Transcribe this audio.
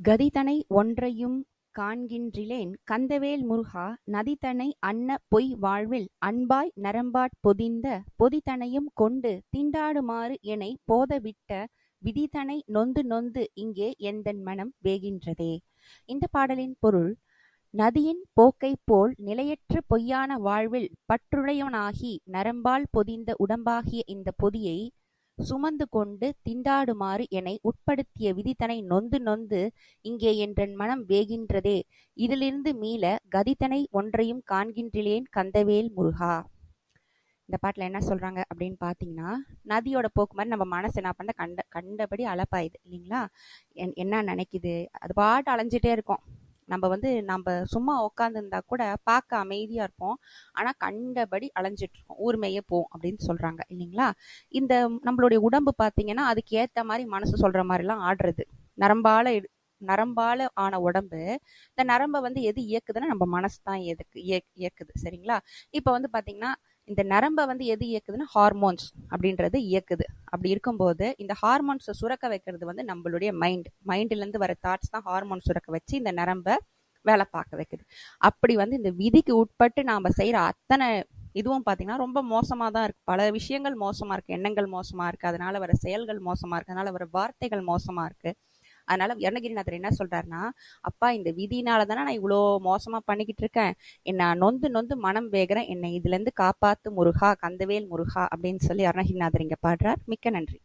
கதிதனை ஒன்றையும் காண்கின்றிலேன் கந்தவேல் முருகா நதிதனை அன்ன பொய் வாழ்வில் அன்பாய் நரம்பாட் பொதிந்த பொதிதனையும் கொண்டு திண்டாடுமாறு எனைப் போதவிட்ட விதிதனை நொந்து நொந்து இங்கே எந்தன் மனம் வேகின்றதே. இந்த பாடலின் பொருள் நதியின் போக்கைப் போல் நிலையற்ற பொய்யான வாழ்வில் பற்றுடையவனாகி நரம்பால் பொதிந்த உடம்பாகிய இந்த பொதியை சுமந்து கொண்டு திண்டாடுமாறு என்னை உட்படுத்திய விதித்தனை நொந்து நொந்து இங்கே என்றன் மனம் வேகின்றதே. இதிலிருந்து மீள கதித்தனை ஒன்றையும் காண்கின்றிலேன் கந்தவேல் முருகா. இந்த பாட்டில் என்ன சொல்கிறாங்க அப்படின்னு பார்த்தீங்கன்னா நதியோட போக்கு மாதிரி நம்ம மனசு என்ன பண்ண கண்ட கண்டபடி அலப்பாயுது இல்லைங்களா? என் என்ன நினைக்குது? அது பாட்டு அலைஞ்சிட்டே இருக்கும். நம்ம வந்து நம்ம சும்மா உட்காந்துருந்தா கூட பார்க்க அமைதியாக இருப்போம். ஆனால் கண்டபடி அலைஞ்சிட்ருக்கோம் ஊர்மையே ஊர் போம் அப்படின்னு சொல்கிறாங்க இல்லைங்களா? இந்த நம்மளுடைய உடம்பு பார்த்தீங்கன்னா அதுக்கு ஏற்ற மாதிரி மனசு சொல்கிற மாதிரிலாம் ஆடுறது. நரம்பால இடு- நரம்பால ஆன உடம்பு இந்த நரம்பை வந்து எது இயக்குதுன்னா நம்ம மனசு தான் எதுக்கு இயக்குது சரிங்களா? இப்போ வந்து பார்த்தீங்கன்னா இந்த நரம்பை வந்து எது இயக்குதுன்னா ஹார்மோன்ஸ் அப்படின்றது இயக்குது. அப்படி இருக்கும்போது இந்த ஹார்மோன்ஸை சுரக்க வைக்கிறது வந்து நம்மளுடைய மைண்ட் மைண்ட்லேருந்து வர தாட்ஸ் தான் ஹார்மோன் சுரக்க வச்சு இந்த நரம்பை வேலை பார்க்க வைக்குது. அப்படி வந்து இந்த விதிக்கு உட்பட்டு நாம் செய்கிற அத்தனை இதுவும் பார்த்தீங்கன்னா ரொம்ப மோசமாக தான் இருக்குது பல விஷயங்கள் மோசமாக இருக்குது எண்ணங்கள் மோசமாக இருக்குது அதனால வர செயல்கள் மோசமாக இருக்குது அதனால் வர வார்த்தைகள் மோசமாக இருக்குது அதனால அருணகிரிநாதர் என்ன சொல்றாருன்னா அப்பா இந்த விதினால தானே நான் இவ்வளோ மோசமா பண்ணிக்கிட்டு இருக்கேன். என்ன நொந்து நொந்து மனம் வேகிறேன் என்னை இதுல இருந்து காப்பாத்து முருகா கந்தவேல் முருகா அப்படின்னு சொல்லி அருணகிரிநாதர் இங்க பாடுறார். மிக்க நன்றி.